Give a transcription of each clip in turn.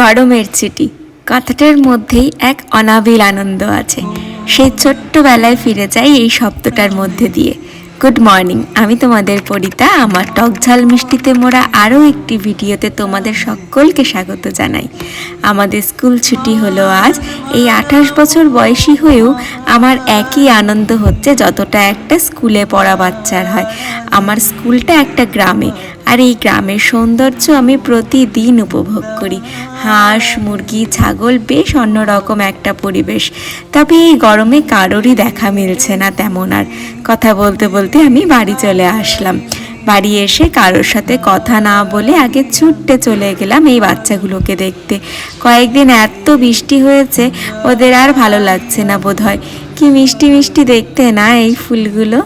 গরমের ছুটি কথাটার মধ্যেই এক অনাবিল আনন্দ আছে। সেই ছোট্টবেলায় ফিরে যায় এই শব্দটার মধ্যে দিয়ে। গুড মর্নিং আমি তোমাদের পরিতা, আমার টক ঝাল মিষ্টিতে মোড়া আরও একটি ভিডিওতে তোমাদের সকলকে স্বাগত জানাই। আমাদের স্কুল ছুটি হলো আজ, এই আঠাশ বছর বয়সী হয়েও আমার একই আনন্দ হচ্ছে যতটা একটা স্কুলে পড়া বাচ্চার হয়। আমার স্কুলটা একটা গ্রামে, আর এই গ্রামের সৌন্দর্য আমি প্রতিদিন উপভোগ করি। হাঁস, মুরগি, ছাগল বেশ অন্যরকম একটা পরিবেশ। তবে এই গরমে কারোরই দেখা মিলছে না তেমন আর। কথা বলতে বলতে আমি বাড়ি চলে আসলাম। বাড়ি এসে কারোর সাথে কথা না বলে আগে ছুটতে চলে গেলাম এই বাচ্চাগুলোকে দেখতে। কয়েকদিন এত বৃষ্টি হয়েছে, ওদের আর ভালো লাগছে না বোধ হয় কি মিষ্টি মিষ্টি দেখতে না এই ফুলগুলো?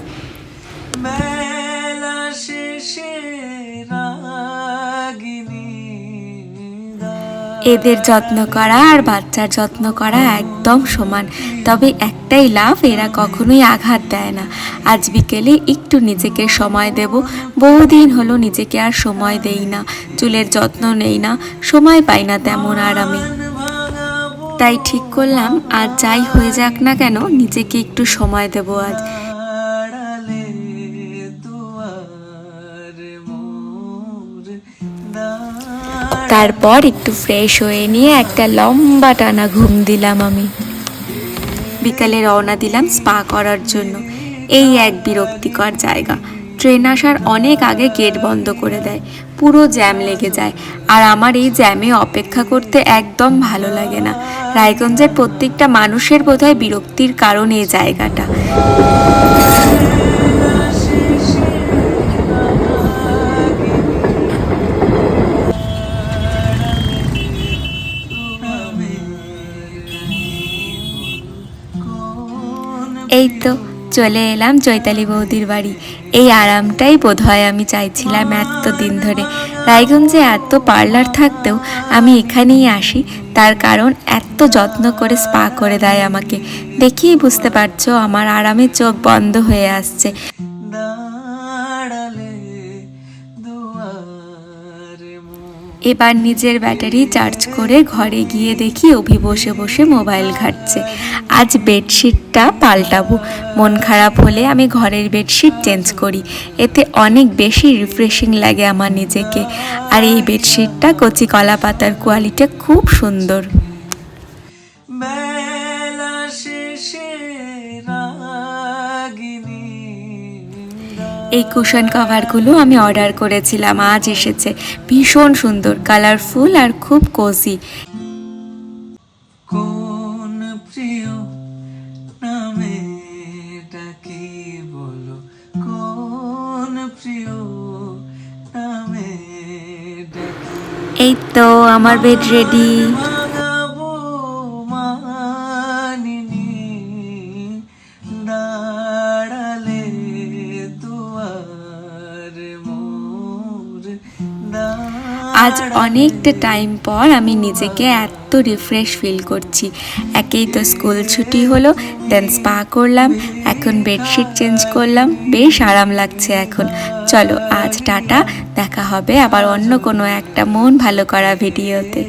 এদের যত্ন করা আর বাচ্চার যত্ন করা একদম সমান। তবে একটাই লাভ, এরা কখনোই আঘাত দেয় না। আজ বিকেলে একটু নিজেকে সময় দেব। বহুদিন হলো নিজেকে আর সময় দেই না। চুলের যত্ন নেই না। সময় পাই না তেমন আর আমি। তাই ঠিক করলাম, আর যাই হয়ে যাক না কেন, নিজেকে একটু সময় দেব আজ। আড়ালে দুয়ার মোর দাঁড় তারপর একটু ফ্রেশ হয়ে নিয়ে একটা লম্বা টানা ঘুম দিলাম আমি। বিকালে রওনা দিলাম স্পা করার জন্য। এই এক বিরক্তিকর জায়গা। ট্রেন আসার অনেক আগে গেট বন্ধ করে দেয়। পুরো জ্যাম লেগে যায়। আর আমার এই জ্যামে অপেক্ষা করতে একদম ভালো লাগে না। রায়গঞ্জের প্রত্যেকটা মানুষের বোধহয় বিরক্তির কারণ এই জায়গাটা। চলে এলাম চৈতালি বৌদির বাড়ি। এই আরামটাই বোধ হয় আমি চাইছিলাম এত দিন ধরে। রায়গঞ্জে এত পার্লার থাকতেও আমি এখানেই আসি, তার কারণ এত যত্ন করে স্পা করে দেয় আমাকে। দেখেই বুঝতে পারছ আমার আরামে চোখ বন্ধ হয়ে আসছে। এবার নিজের ব্যাটারি চার্জ করে ঘরে গিয়ে দেখি অভি বসে বসে মোবাইল ঘাটছে। আজ বেডশিটটা পাল্টাবো। মন খারাপ হলে আমি ঘরের বেডশিট চেঞ্জ করি। এতে অনেক বেশি রিফ্রেশিং লাগে আমার নিজেকে। আর এই বেডশিটটা কচি কলা পাতার কোয়ালিটি খুব সুন্দর। এই কুশন কভারগুলো আমি অর্ডার করেছিলাম। আজ এসেছে। ভীষণ সুন্দর কালারফুল আর খুব কোজি কোন প্রিয় নামে ডাকি বলো? কোন প্রিয় নামে এই তো আমার বেড রেডি আজ অনেকটা টাইম পর আমি নিজেকে এত রিফ্রেশ ফিল করছি। একেই তো স্কুল ছুটি হলো দেন স্পা করলাম, এখন বেডশিট চেঞ্জ করলাম, বেশ আরাম লাগছে এখন। চলো আজ টাটা, দেখা হবে আবার অন্য কোনো একটা মন ভালো করা ভিডিওতে